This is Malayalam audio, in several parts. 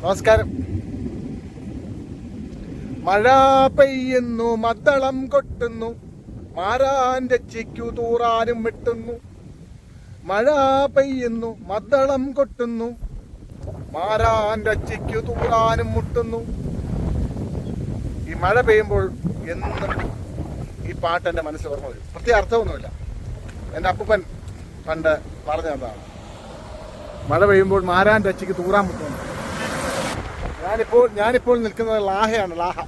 നമസ്കാരം. മഴ പെയ്യുന്നു മദ്ദളം കൊട്ടുന്നു മാരാൻ ചിക്കു തൂറാനും വെട്ടുന്നു. മഴ പെയ്യുന്നു മദ്ദളം കൊട്ടുന്നു മാരാൻ ചിക്കു തൂറാനും മുട്ടുന്നു. ഈ മഴ പെയ്യുമ്പോൾ എന്നും ഈ പാട്ട് എന്റെ മനസ്സിൽ ഓർമ്മ വരും. പ്രത്യേക അർത്ഥമൊന്നുമില്ല. എന്റെ അപ്പൂപ്പൻ പണ്ട് പറഞ്ഞതാണ് മഴ പെയ്യുമ്പോൾ മാരാന്റെ അച്ചിക്ക് തൂറാൻ മുട്ടുന്നു. ഞാനിപ്പോൾ ഞാനിപ്പോൾ നിൽക്കുന്നത് ലാഹയാണ് ലാഹ.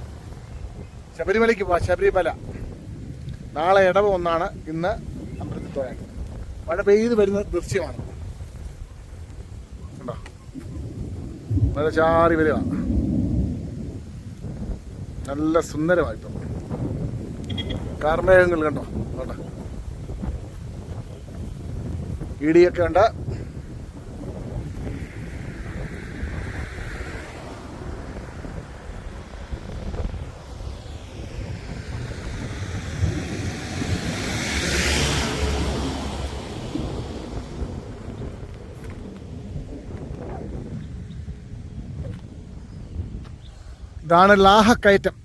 ശബരിമലയ്ക്ക് പോവാ ശബരിമല. നാളെ ഇടവ് ഒന്നാണ്. ഇന്ന് അമ്പലത്തിൽ പോയാൽ മഴ പെയ്ത് വരുന്ന ദൃശ്യമാണ്. കണ്ടോ? മഴ ചാറി വരിക. നല്ല സുന്ദരമായിട്ടോ? കാർമേഘങ്ങൾ കണ്ടോ? കണ്ടോ? ഇടിയൊക്കെ ഉണ്ട്. ഇതാണ് ലാഹക്കയറ്റം.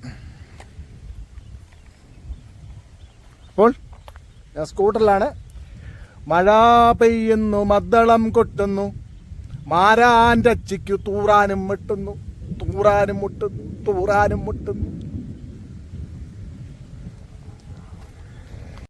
അപ്പോൾ ഞാൻ സ്കൂട്ടറിലാണ് മഴ പെയ്യുന്നു മദ്ദളം കൊട്ടുന്നു മാരാന്റെ അച്ചിക്കു തൂറാനും മുട്ടുന്നു തൂറാനും മുട്ടുന്നു തൂറാനും മുട്ടുന്നു.